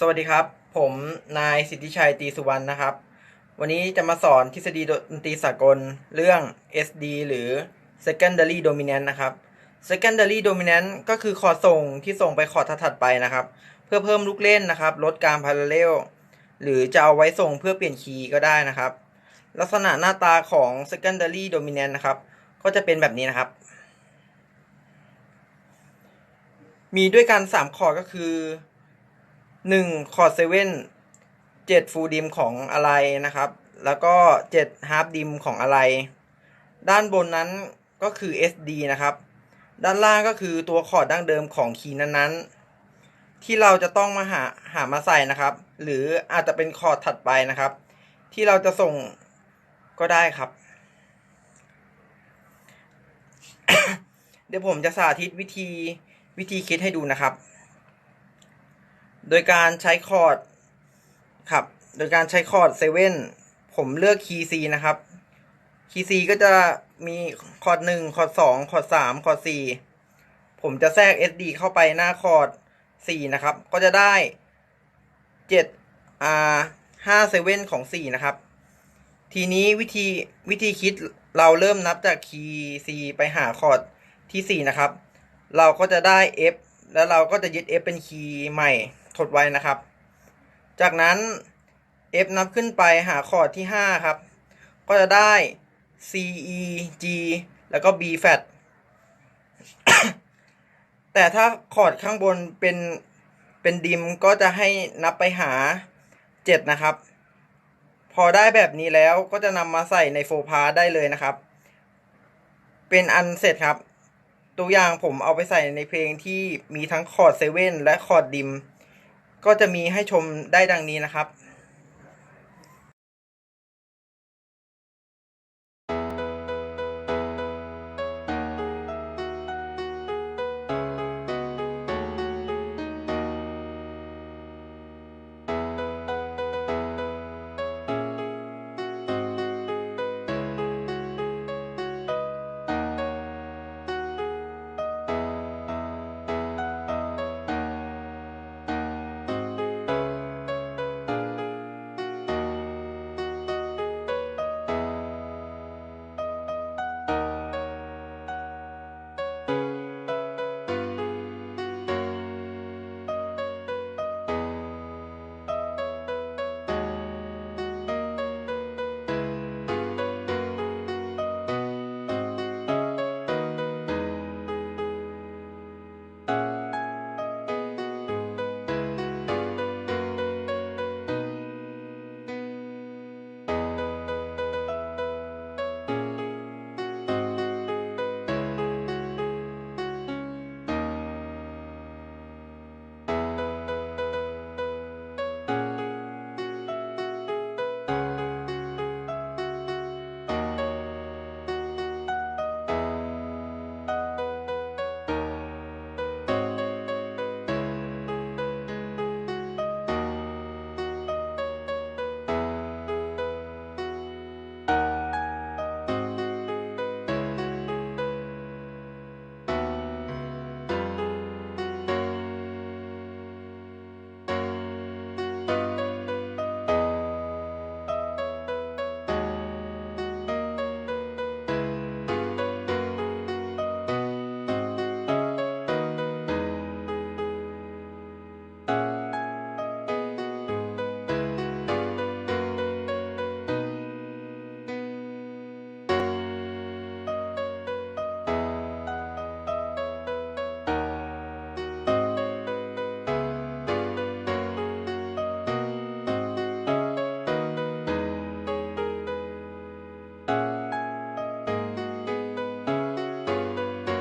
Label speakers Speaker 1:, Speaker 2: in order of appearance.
Speaker 1: สวัสดีครับ ผมนายสิทธิชัยตีสุวรรณนะครับ วันนี้จะมาสอนทฤษฎีดนตรีสากลเรื่อง SD หรือ secondary dominant นะครับ secondary dominant ก็คือคอร์ดส่งที่ส่งไปคอร์ดถัดไปนะครับ เพื่อเพิ่มลูกเล่นนะครับ ลดการ parallel หรือจะเอาไว้ส่งเพื่อเปลี่ยนคีย์ก็ได้นะครับ ลักษณะหน้าตาของ secondary dominant นะครับ ก็จะเป็นแบบนี้นะครับ มีด้วยกัน3คอร์ดก็คือ 1คอร์ดเซเว่น7ฟูลดิมของอะไรนะครับ แล้วก็7ฮาร์ d ดิมของอะไร ด้านบนนั้นก็คือ SD นะครับ ด้านล่างก็คือตัวคอร์ดดั้งเดิมของคีย์นั้นๆ ที่เราจะต้องมาหาหามาใส่นะครับ หรืออาจจะเป็นคอร์ดถัดไปนะครับ ที่เราจะส่งก็ได้ครับ เดี๋ยวผมจะสาธิตวิธีวิธีคิดให้ดูนะครับ โดยการใช้คอร์ดครับ โดยการใช้คอร์ดเซเว่นผมเลือกคีย์ C นะครับ คีย์ C ก็จะมีคอร์ดหนึ่งคอร์ดสองคอร์ดสามคอร์ดสี่ผมจะแทรก SD เข้าไปหน้าคอร์ดสี่นะครับ ก็จะได้เจ็ดอ่าห้าเซเว่นของสี่นะครับ ทีนี้วิธีวิธีคิดเราเริ่มนับจากคีย์ C ไปหาคอร์ดที่สี่นะครับ เราก็จะได้ F แล้วเราก็จะยึด F เป็นคีย์ใหม่ ทดไว้นะครับ จากนั้น F นับขึ้นไปหาคอร์ดที่ 5 ครับ ก็จะได้ C E G แล้วก็ B flat แต่ถ้าคอร์ดข้างบนเป็นเป็นดิมก็จะให้นับไปหา 7 นะครับ พอได้แบบนี้แล้วก็จะนำมาใส่ในโฟพาได้เลยนะครับ เป็นอันเสร็จครับ ตัวอย่างผมเอาไปใส่ในเพลงที่มีทั้งคอร์ดเซเว่นและคอร์ดดิม ก็จะมีให้ชมได้ดังนี้นะครับ